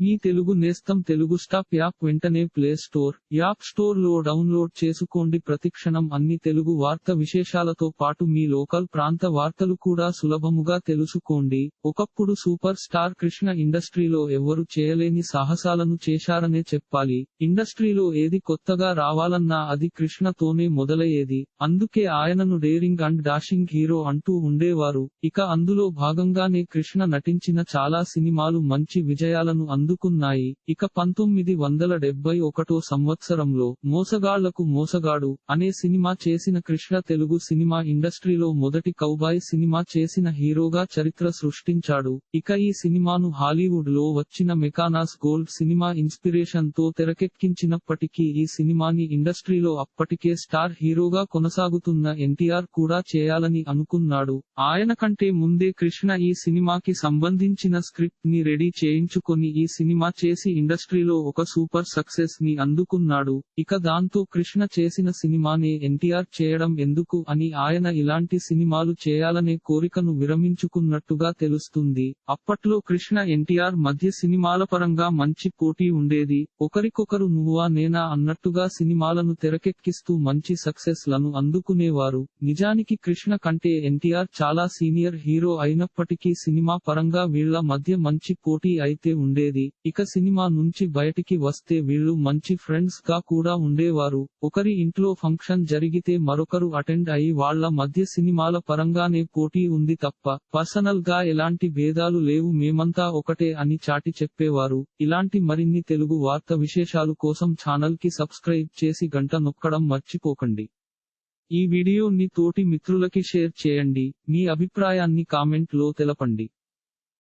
మీ తెలుగు నేస్తం Telugu stop app వెంటనే play store app స్టోర్లో డౌన్లోడ్ చేసుకోండి. ప్రతిక్షణం అన్ని తెలుగు వార్త విశేషాలతో పాటు మీ లోకల్ ప్రాంత వార్తలు కూడా సులభముగా తెలుసుకోండి. ఒకప్పుడు సూపర్ స్టార్ కృష్ణ ఇండస్ట్రీలో ఎవ్వరు చేయలేని సాహసాలను చేశారనే చెప్పాలి. ఇండస్ట్రీలో ఏది కొత్తగా రావాలన్నా అది కృష్ణతోనే మొదలయ్యేది. అందుకే ఆయనను డేరింగ్ అండ్ డాషింగ్ హీరో అంటూ ఉండేవారు. ఇక అందులో భాగంగానే కృష్ణ నటించిన చాలా సినిమాలు మంచి విజయాలను అందుకున్నాయి. ఇక పంతొమ్మిది వందల డెబ్బై ఒకటో సంవత్సరంలో మోసగాళ్ళకు మోసగాడు అనే సినిమా చేసిన కృష్ణ తెలుగు సినిమా ఇండస్ట్రీలో మొదటి కౌబాయ్ సినిమా చేసిన హీరోగా చరిత్ర సృష్టించాడు. ఇక ఈ సినిమాను హాలీవుడ్లో వచ్చిన మెకానాస్ గోల్డ్ సినిమా ఇన్స్పిరేషన్తో తెరకెక్కించినప్పటికీ ఈ సినిమాని ఇండస్ట్రీలో అప్పటికే స్టార్ హీరోగా కొనసాగుతున్న ఎన్టీఆర్ కూడా చేయాలని అనుకున్నాడు. ఆయన కంటే ముందే కృష్ణ ఈ సినిమాకి సంబంధించిన స్క్రిప్ట్ని రెడీ చేయించుకొని ఈ సినిమా చేసి ఇండస్ట్రీలో ఒక సూపర్ సక్సెస్ని అందుకున్నాడు. ఇక దాంతో కృష్ణ చేసిన సినిమానే ఎన్టీఆర్ చేయడం ఎందుకు అని ఆయన ఇలాంటి సినిమాలు చేయాలనే కోరికను విరమించుకున్నట్టుగా తెలుస్తుంది. అప్పట్లో కృష్ణ ఎన్టీఆర్ మధ్య సినిమాల పరంగా మంచి పోటీ ఉండేది. ఒకరికొకరు నువ్వా నేనా అన్నట్టుగా సినిమాలను తెరకెక్కిస్తూ మంచి సక్సెస్లను అందుకునేవారు. నిజానికి కృష్ణ కంటే ఎన్టీఆర్ చాలా సీనియర్ హీరో అయినప్పటికీ సినిమా పరంగా వీళ్ళ మధ్య మంచి పోటీ అయితే ఉండేది. ఇక సినిమా నుంచి బయటికి వస్తే వీళ్ళు మంచి ఫ్రెండ్స్గా కూడా ఉండేవారు. ఒకరి ఇంట్లో ఫంక్షన్ జరిగితే మరొకరు అటెండ్ అయి వాళ్ళ మధ్య సినిమాల పరంగానే పోటీ ఉంది తప్ప పర్సనల్గా ఎలాంటి భేదాలు లేవు. మేమంతా ఒకటే అని చాటి చెప్పేవారు. ఇలాంటి మరిన్ని తెలుగు వార్త విశేషాలు కోసం ఛానల్కి సబ్స్క్రైబ్ చేసి గంట నొక్కడం మర్చిపోకండి. ఈ వీడియోని తోటి మిత్రులకి షేర్ చేయండి. మీ అభిప్రాయాన్ని కామెంట్లో తెలపండి.